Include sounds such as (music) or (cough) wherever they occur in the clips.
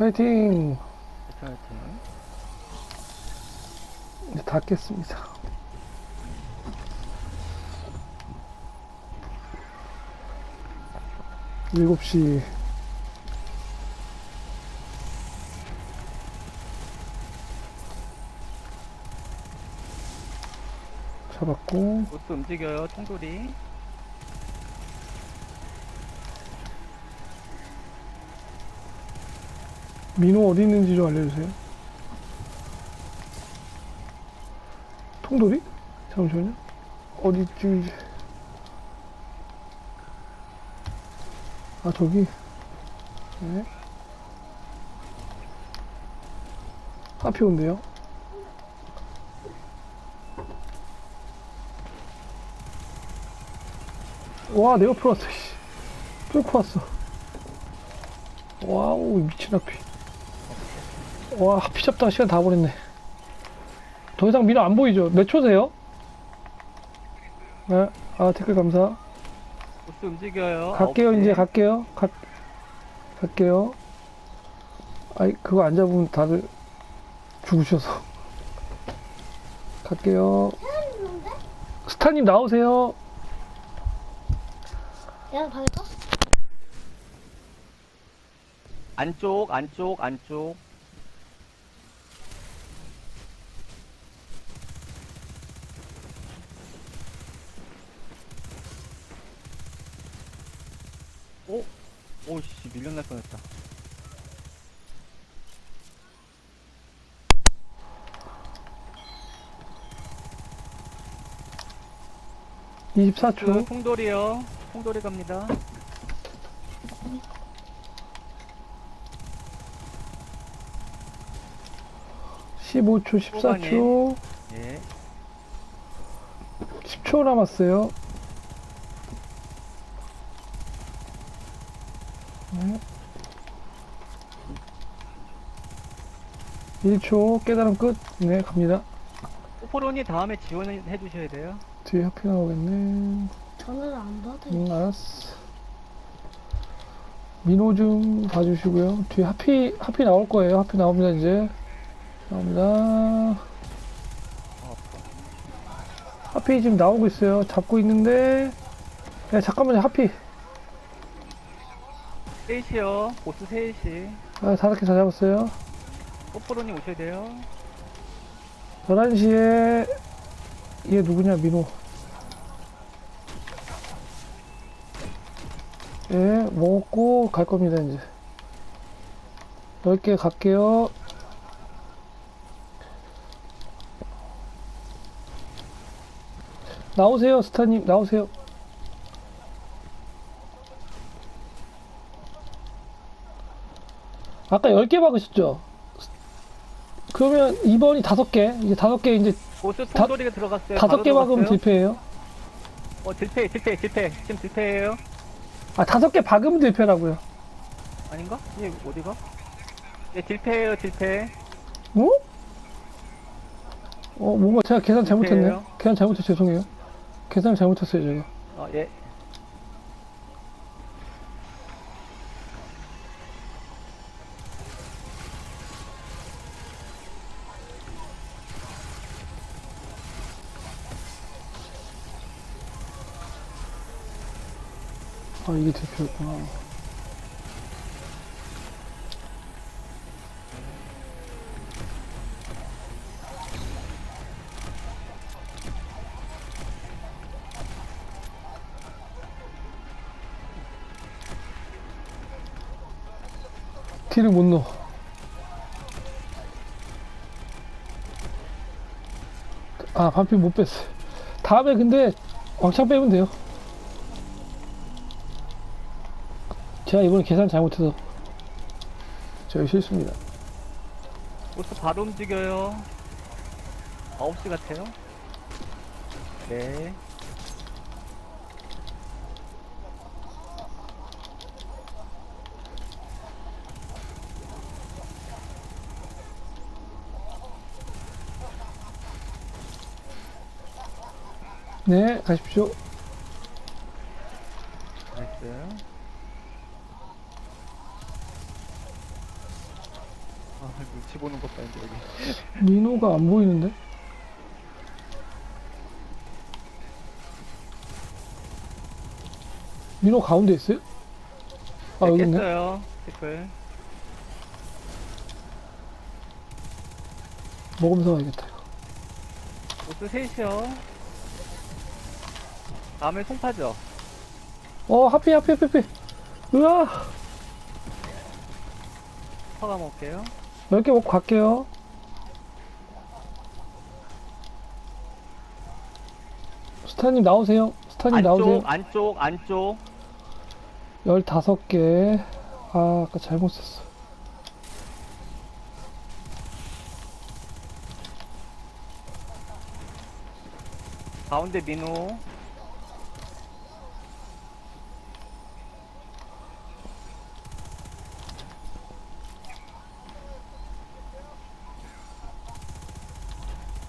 파이팅! 화이팅. 이제 다 깼습니다. 일곱 시 잡았고 보스 움직여요. 총돌이. 민호 어디 있는지 좀 알려주세요. 통돌이? 잠시만요. 어디 있지? 아 저기. 네. 앞에 온대요. 와, 내 옆으로 왔어, 씨. 뚫고 왔어. 와우, 미친 앞이. 와, 하피 잡다가 시간 다 버렸네. 더 이상 미너 안 보이죠? 몇 초세요? 네, 아, 댓글 감사. 보스 움직여요. 갈게요. 이제 갈게요. 가, 갈게요. 아이, 그거 안 잡으면 다들 죽으셔서. 갈게요. 스타님 나오세요. 내가? 안쪽, 안쪽, 안쪽. 오, 오씨 밀려날 뻔했다. 그 24초. 통돌이요. 통돌이 갑니다. 십오 초 14초. 예. 10초 남았어요. 네. 1초 깨달음 끝. 네, 갑니다. 포포론이 다음에 지원해 주셔야 돼요. 뒤에 하피 나오겠네. 전화를 안 받아요. 응, 알았어. 민호 좀 봐주시고요. 뒤에 하피, 하피 나올 거예요. 하피 나옵니다, 이제. 나옵니다. 어, 하피 지금 나오고 있어요. 잡고 있는데. 야, 잠깐만요, 하피. 셋이요. 보스 셋이. 아, 다섯 개다 잡았어요. 포포론이 오셔야 돼요. 11시에 얘 누구냐 민호 예 먹고 갈 겁니다 이제 10개 갈게요 나오세요 스타님 나오세요 아까 10개 박으셨죠? 그러면 2번이 5개 이제 5개 이제 보스 다- 통돌이가 들어갔어요. 다섯 바로 개 박으면 들어갔어요. 딜패예요. 어, 딜패, 딜패, 딜패. 지금 딜패예요. 아 다섯 개 박으면 딜패라고요. 아닌가? 얘 어디가? 예, 딜패예요, 딜패. 어? 어 뭔가 제가 계산 잘못했네. 딜패예요. 계산 잘못해서 죄송해요. 계산 잘못했어요 제가. 어, 예. 아 이게 딜패였구나. 딜을 못 넣어. 아, 반피 못 뺐어. 다음에 근데 왕창 빼면 돼요. 제가 이번에 계산 잘못해서 저희 실수입니다. 보스 바로 움직여요. 9시 같아요. 네. 네, 가십시오. 나이스. 아, 눈치 보는 것 봐, 이제 여기. 민호가 안 보이는데? 민호 가운데 있어요? 아 여기 있네 깼어요. 태클. 먹으면서 가야겠다 이거 보스 셋이요. 다음에 송파죠. 어 하피 하피 하피 하피 으아 파가 먹을게요. 10개 먹고 갈게요 스타님 나오세요. 스타님 나오세요. 안쪽, 안쪽, 안쪽. 15개. 아 아까 잘못 썼어. 가운데 민호.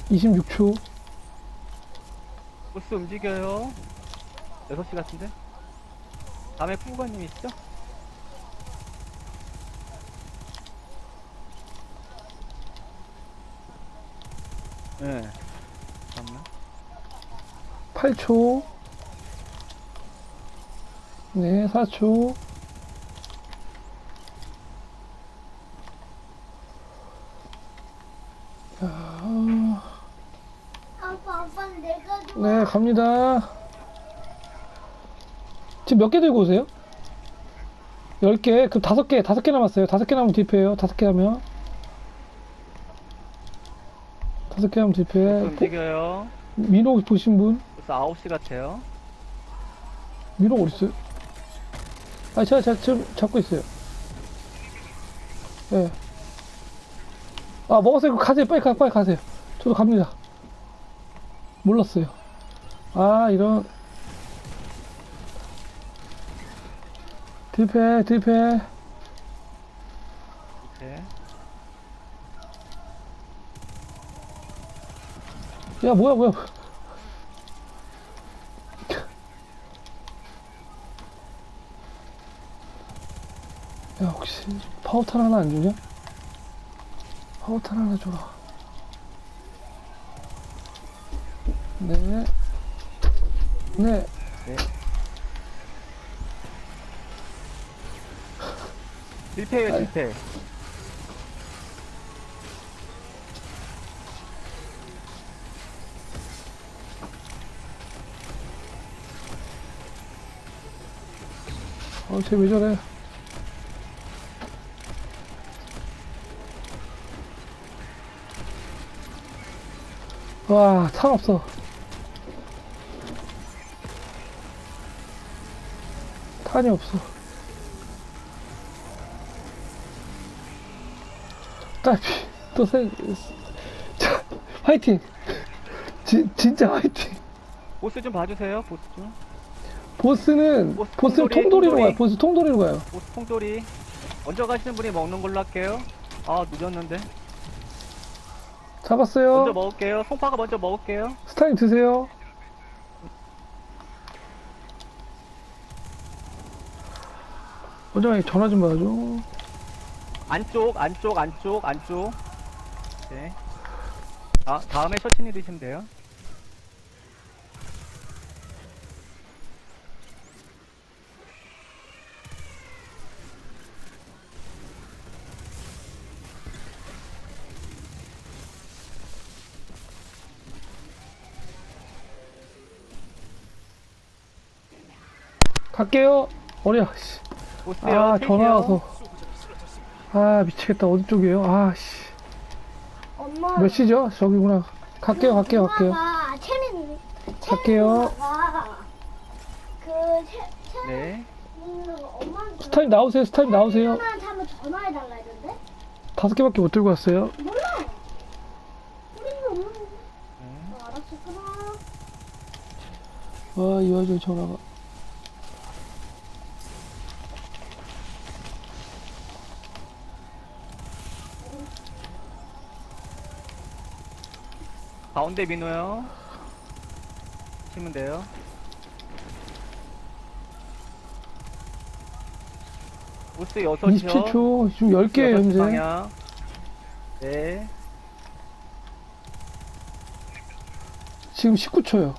이십육 초 보스 움직여요. 6시 같은데? 다음에 후보님 있죠? 네. 잠깐만. 8초 네 4초 아빠 아빠 내가 좋아. 네 갑니다 지금 몇 개 들고 오세요? 10개 그럼 5개 5개 남았어요 5개 남으면 뒷패예요 5개 하면 5개 하면 보- 움직여요. 민호 보신 분? 보스 9시 같아요. 민호 어딨어요? 아 제가, 제가 지금 잡고 있어요 예. 아 먹었어요 가세요 빨리 가 빨리 가세요 저도 갑니다 몰랐어요 아 이런. 뒷패 뒷패 이렇게. 야 뭐야 뭐야. 야 혹시 파워탄 하나 안 주냐? 파워탄 하나 줘라. 네 네. 실패예요, 실패. 어, 쟤왜 저래? 와, 탄 없어. 탄이 없어. 딸피, 또 생, 자, 화이팅! 지, 진짜 화이팅! 보스 좀 봐주세요, 보스 좀. 보스는, 보스 보스 는 통돌이, 통돌이로 통돌이. 가요. 보스 통돌이로 가요. 보스 통돌이. 먼저 가시는 분이 먹는 걸로 할게요. 아, 늦었는데. 잡았어요. 먼저 먹을게요. 송파가 먼저 먹을게요. 스타일 드세요. 원장님 전화 좀 받아줘. 안쪽, 안쪽, 안쪽, 안쪽. 네. 아, 다음에 셔츠니 드시면 돼요. 갈게요. 어려. 씨. 보세요. 아 전화 와서. 아 미치겠다. 어디 쪽이에요? 아 씨. 엄마. 몇 시죠? 저기구나. 갈게요. 갈게요. 갈게요. 엄마가 채민. 갈게요. 그 채, 채. 네. 엄마한테. 스타일 나오세요. 스타일 나오세요. 엄마한테 한번 전화해 달라 했는데. 다섯 개밖에 못 들고 왔어요. 몰라. 우리는 없는데. 네. 어, 알았었구나. 와, 이 와중에 전화가. 가운데 민호요. 치면 돼요. 보스 6시요. 27초. 지금 10개에요, 현재. 방향. 네. 지금 19초요.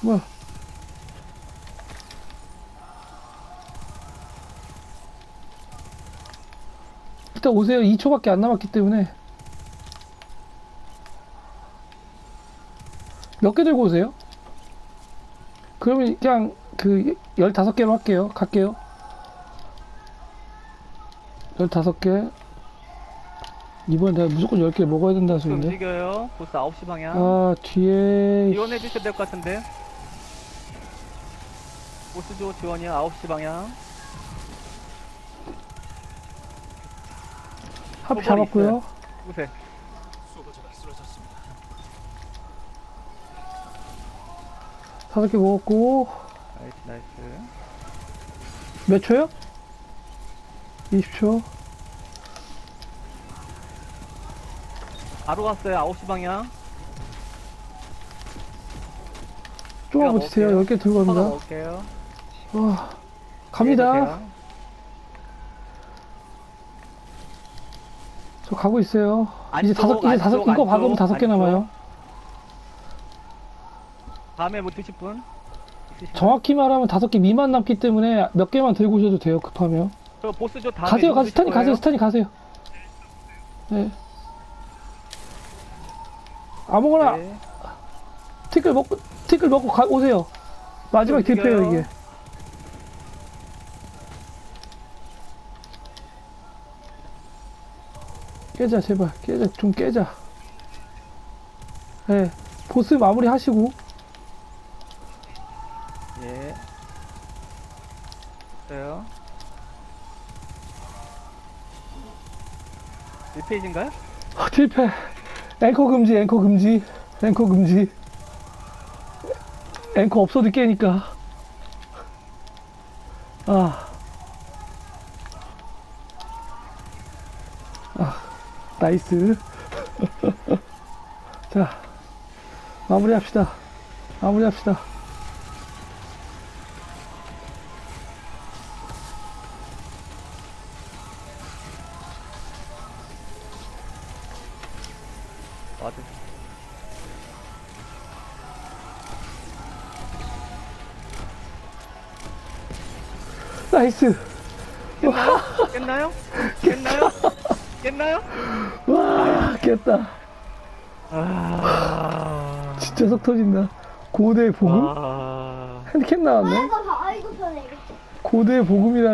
뭐야? 일단 오세요. 2초밖에 안 남았기 때문에. 몇 개 들고 오세요? 그러면 그냥 그 15개로 할게요. 갈게요. 15개. 이번에 내가 무조건 10개 먹어야 된다 그 소리인데. 움직여요. 보스 9시 방향. 아, 뒤에. 지원해 주셔야 될 것 같은데. 보스 조 지원이요. 9시 방향. 합 소벌이 잡았고요. 보세. 다섯 개 먹었고. 나이스, 나이스. 몇 초요? 20초. 바로 왔어요. 9시 방향. 조금만 제가 버티세요. 먹을게요. 10개 들고 갑니다. 먹을게요. 와, 갑니다. 네, 보세요. 가고 있어요. 이제 안쪽, 다섯, 이제 다섯, 안쪽, 이거 박으면 안쪽, 다섯 개 안쪽. 남아요. 다음에 뭐 드실 분? 정확히 말하면 다섯 개 미만 남기 때문에 몇 개만 들고 오셔도 돼요. 급하면. 저 보스 조 다음에 가세요, 가세요. 드실 스타니 가세요, 거예요? 스타니 가세요. 네. 아무거나 네. 티끌 먹고, 티끌 먹고 가, 오세요. 마지막 좀 딜페요. 이게. 깨자, 제발. 깨자, 좀 깨자. 예. 보스 마무리 하시고. 예. 있어요. 1페이지인가요? 아, 딜패. 앵커 금지, 앵커 금지. 앵커 금지. 앵커 없어도 깨니까. 아. 아, 나이스. (laughs) 자, 마무리 합시다. 마무리 합시다. 맞아. 나이스. 깼나요? 깼나요? 깼나요? 깼나요? 와, 깼다. 아. 진짜 속 터진다. 고대 복음? 아. 핸디캡 나왔네. 아이고, 봐, 아이고, 편해. 고대 복음이라